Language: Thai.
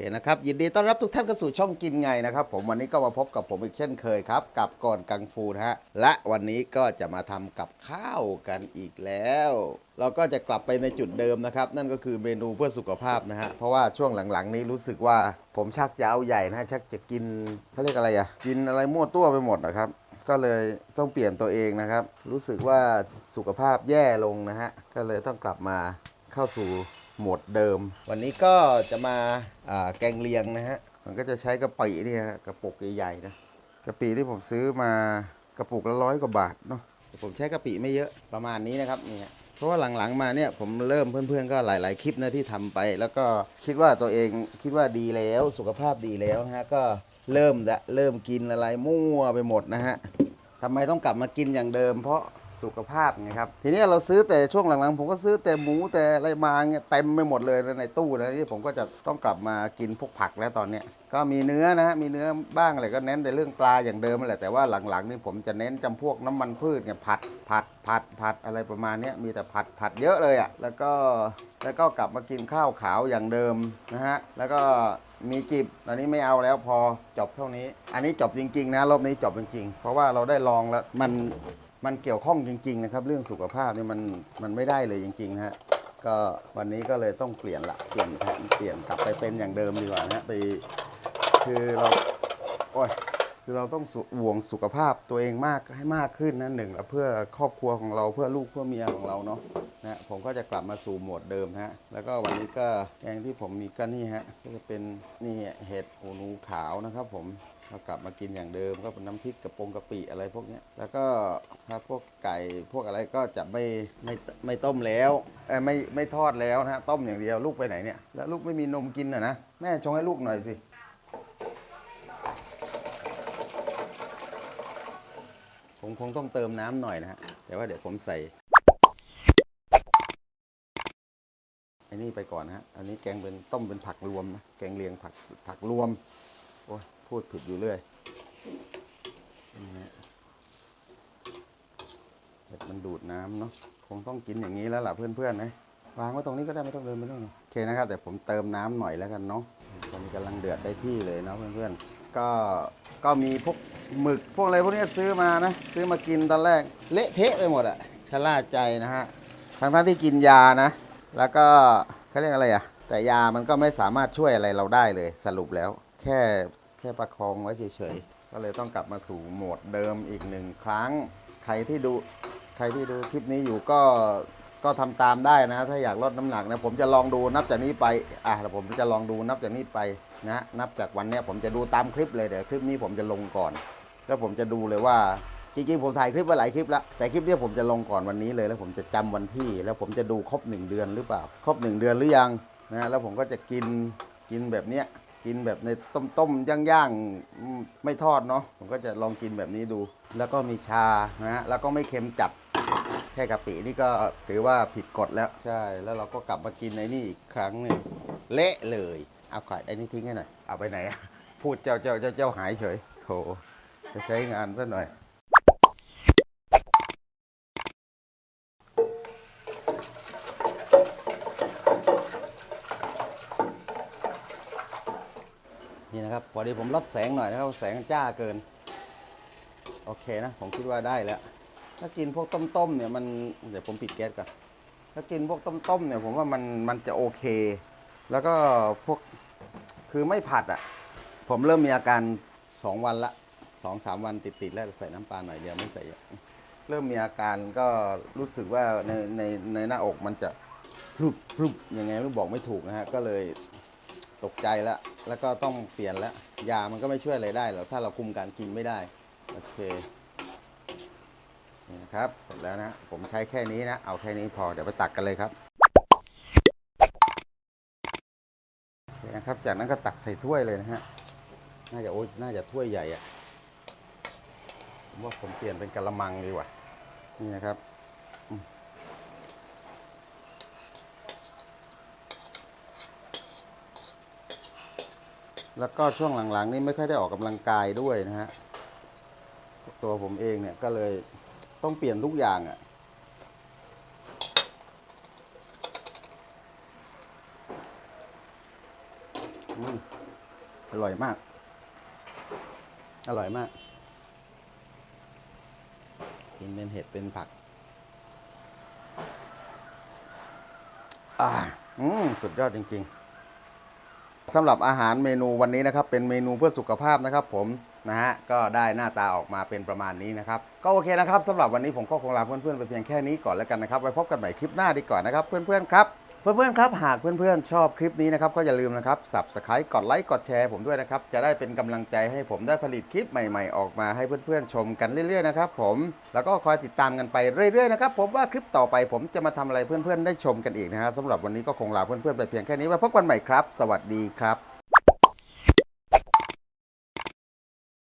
คนะครับยินดีต้อนรับทุกท่านเข้าสู่ช่องกินไงนะครับ ผมวันนี้ก็มาพบกับผมอีกเช่นเคยครับ กับก่อนกังฟูนะฮะและวันนี้ก็จะมาทำกับข้าวกันอีกแล้ว เราก็จะกลับไปในจุดเดิมนะครับ นั่นก็คือเมนูเพื่อสุขภาพนะฮะเพราะว่าช่วงหลังๆ นี้รู้สึกว่าผมชักยาวใหญ่นะฮะชักจะกินเขาเรียกอะไรอะกินอะไรมั่วตัวไปหมดนะครับก็เลยต้องเปลี่ยนตัวเองนะครับ รู้สึกว่าสุขภาพแย่ลงนะฮะก็เลยต้องกลับมาเข้าสู่ หมดเดิม วันนี้ก็จะมาาแกงเลียงนะฮะ มันก็จะใช้กะปินี่ฮะกระปุกใหญ่ๆนะกะปิที่ผมซื้อมากระปุกละร้อยกว่าบาทเนาะแต่ผมใช้กะปิไม่เยอะประมาณนี้นะครับนี่ยเพราะว่าหลังๆมาเนี่ยผมเริ่มเพื่อนๆ ก็หลาย ๆ คลิปนะที่ทำไป แล้วก็คิดว่าตัวเองคิดว่าดีแล้วสุขภาพดีแล้วนะฮะก็เริ่มละเริ่มกินอะไรมั่วไปหมดนะฮะทำไมต้องกลับมากินอย่างเดิม เพราะ สุขภาพไงครับ ทีนี้เราซื้อแต่ช่วงหลังๆ ผมก็ซื้อแต่หมูแต่อะไรมาเงี้ยเต็มไปหมดเลยในตู้นะนี่ผมก็จะต้องกลับมากินพวกผักแล้วตอนเนี้ยก็มีเนื้อนะฮะมีเนื้อบ้างอะไรก็เน้นแต่เรื่องปลาอย่างเดิมแหละแต่ว่าหลังๆนี่ผมจะเน้นจำพวกน้ำมันพืชเนี่ยผัดผัดผัดผัดอะไรประมาณนี้มีแต่ผัดผัดเยอะเลยอะ่ะแล้วก็แล้วก็กลับมากินข้าวขาวอย่างเดิมนะฮะแล้วก็มีจิบตอนนี้ไม่เอาแล้วพอจบเท่านี้ อันนี้จบจริงๆนะรอบนี้จบจริงๆ เพราะว่าเราได้ลองแล้วมัน มันเกี่ยวข้องจริง ๆ นะครับ เรื่องสุขภาพนี่มันมันไม่ได้เลยจริงๆนะฮะก็วันนี้ก็เลยต้องเปลี่ยนละเปลี่ยนแผนเปลี่ยนกลับไปเป็นอย่างเดิมดีกว่านะฮะไปคือเราโอ้ยคือเราต้องห่วงสุขภาพตัวเองมากให้มากขึ้นนะหนึ่งละเพื่อครอบครัวของเราเพื่อลูกเพื่อเมียของเราเนาะ นะผมก็จะกลับมาสู่โหมดเดิมฮะแล้วก็วันนี้ก็แกงที่ผมมีก็นี่ฮะก็จะเป็นนี่เห็ดหูหนูขาวนะครับ ผมเรากลับมากินอย่างเดิมก็เป็นน้ำพริกกระปงกะปิอะไรพวกนี้แล้วก็ถ้าพวกไก่พวกอะไรก็จะไม่ไม่ไม่ต้มแล้วไม่ไม่ทอดแล้วนะฮะต้มอย่างเดียวลูกไปไหนเนี่ยแล้วลูกไม่มีนมกินอะนะแม่ชงให้ลูกหน่อยสิผมคงต้องเติมน้ำหน่อยนะฮะแต่ว่าเดี๋ยวผมใส่ อ้นี่ไปก่อนนะฮะ อันนี้แกงเป็นต้มเป็นผักรวมนะ แกงเลียงผักผักรวม โอ้ยพูดผิดอยู่เรื่อยเห็ดมันดูดน้ำเนาะ คงต้องกินอย่างนี้แล้วล่ะเพื่อนๆนะวางไว้ตรงนี้ก็ได้ไม่ต้องเดินไม่ต้องโอเคนะครับ แต่ผมเติมน้ำหน่อยแล้วกันเนาะตอนนี้กำลังเดือดได้ที่เลยเนาะเพื่อนๆ ก็ก็มีพวกหมึกพวกอะไรพวกนี้ซื้อมานะ ซื้อมากินตอนแรกเละเทะไปหมดอะชะล่าใจนะฮะทั้งทั้งๆที่กินยานะ แล้วก็เขาเรียกอะไรอะแต่ยามันก็ไม่สามารถช่วยอะไรเราได้เลยสรุปแล้ว แค่แค่ประคองไว้เฉยๆ ก็เลยต้องกลับมาสู่โหมดเดิมอีกหนึ่งครั้ง ใครที่ดูใครที่ดูคลิปนี้อยู่ก็ก็ทำตามได้นะ ถ้าอยากลดน้ำหนักนะผมจะลองดูนับจากนี้ไปอะแล้วผมจะลองดูนับจากนี้ไปนะนับจากวันนี้ผมจะดูตามคลิปเลยเดี๋ยวคลิปนี้ผมจะลงก่อน แล้วผมจะดูเลยว่า จริงๆผมถ่ายคลิปไว้หลายคลิปแล้วแต่คลิปนี้ผมจะลงก่อนวันนี้เลย แล้วผมจะจำวันที่ แล้วผมจะดูครบหนึ่งเดือนหรือเปล่า ครบหนึ่งเดือนหรือยังนะแล้วผมก็จะกินกินแบบเนี้ยกินแบบในต้มต้มย่างย่างๆไม่ทอดเนาะผมก็จะลองกินแบบนี้ดู แล้วก็มีชานะฮะแล้วก็ไม่เค็มจัดแค่กะปินี่ก็ถือว่าผิดกฎแล้วใช่ แล้วเราก็กลับมากินในนี่อีกครั้งหนึ่งเละเลยเอาขายไอ้นี่ทิ้งให้หน่อยเอาไปไหนอะพูดเจ้าเจ้าเจ้าเจ้าหายเฉยโถจะใช้งานซะหน่อย นี่นะครับพอดีผมลดแสงหน่อยนะครับแสงจ้าเกิน โอเคนะ ผมคิดว่าได้แล้ว ถ้ากินพวกต้มๆเนี่ยมันเดี๋ยวผมปิดแก๊สก่อนถ้ากินพวกต้มๆเนี่ยผมว่ามันมันจะโอเค แล้วก็พวกคือไม่ผัดอะ ผมเริ่มมีอาการสองวันละสองสามวันติดๆแล้วใส่น้ำปลาหน่อยเดียวไม่ใส่เยอะเริ่มมีอาการก็รู้สึกว่าในในในหน้าอกมันจะพลุบพลุบยังไงไม่บอกไม่ถูกนะฮะก็เลย ตกใจแล้ว แล้วก็ต้องเปลี่ยนแล้ว ยามันก็ไม่ช่วยอะไรได้หรอกถ้าเราคุมการกินไม่ได้ โอเค นี่นะครับ เสร็จแล้วนะ ผมใช้แค่นี้นะ เอาแค่นี้พอ เดี๋ยวไปตักกันเลยครับโอเคนะครับ จากนั้นก็ตักใส่ถ้วยเลยนะฮะ น่าจะโอ๊ยน่าจะถ้วยใหญ่อะผมว่าผมเปลี่ยนเป็นกะละมังดีกว่า นี่นะครับ แล้วก็ช่วงหลังๆ นี่ไม่ค่อยได้ออกกำลังกายด้วยนะฮะ ตัวผมเองเนี่ยก็เลยต้องเปลี่ยนทุกอย่างอะ่ะโอืมอร่อยมาก อร่อยมาก กินเป็นเห็ดเป็นผัก อ่า อืม สุดยอดจริง ๆ สำหรับอาหารเมนูวันนี้นะครับ เป็นเมนูเพื่อสุขภาพนะครับ ผมนะฮะก็ได้หน้าตาออกมาเป็นประมาณนี้นะครับ ก็โอเคนะครับสำหรับวันนี้ผมก็คงลาเพื่อนๆไปเพียงแค่นี้ก่อนแล้วกันนะครับไว้พบกันใหม่คลิปหน้าดีกว่านะครับ เพื่อนๆครับ เพื่อนๆครับหากเพื่อนๆชอบคลิปนี้นะครับก็อย่าลืมนะครับ subscribe กดไลค์กดแชร์ผมด้วยนะครับจะได้เป็นกำลังใจให้ผมได้ผลิตคลิปใหม่ๆออกมาให้เพื่อนๆชมกันเรื่อยๆนะครับผมแล้วก็คอยติดตามกันไปเรื่อยๆนะครับผมว่าคลิปต่อไปผมจะมาทำอะไรเพื่อนๆได้ชมกันอีกนะฮะสำหรับวันนี้ก็คงลาเพื่อนๆไปเพียงแค่นี้ไว้พบกันใหม่ครับ สวัสดีครับ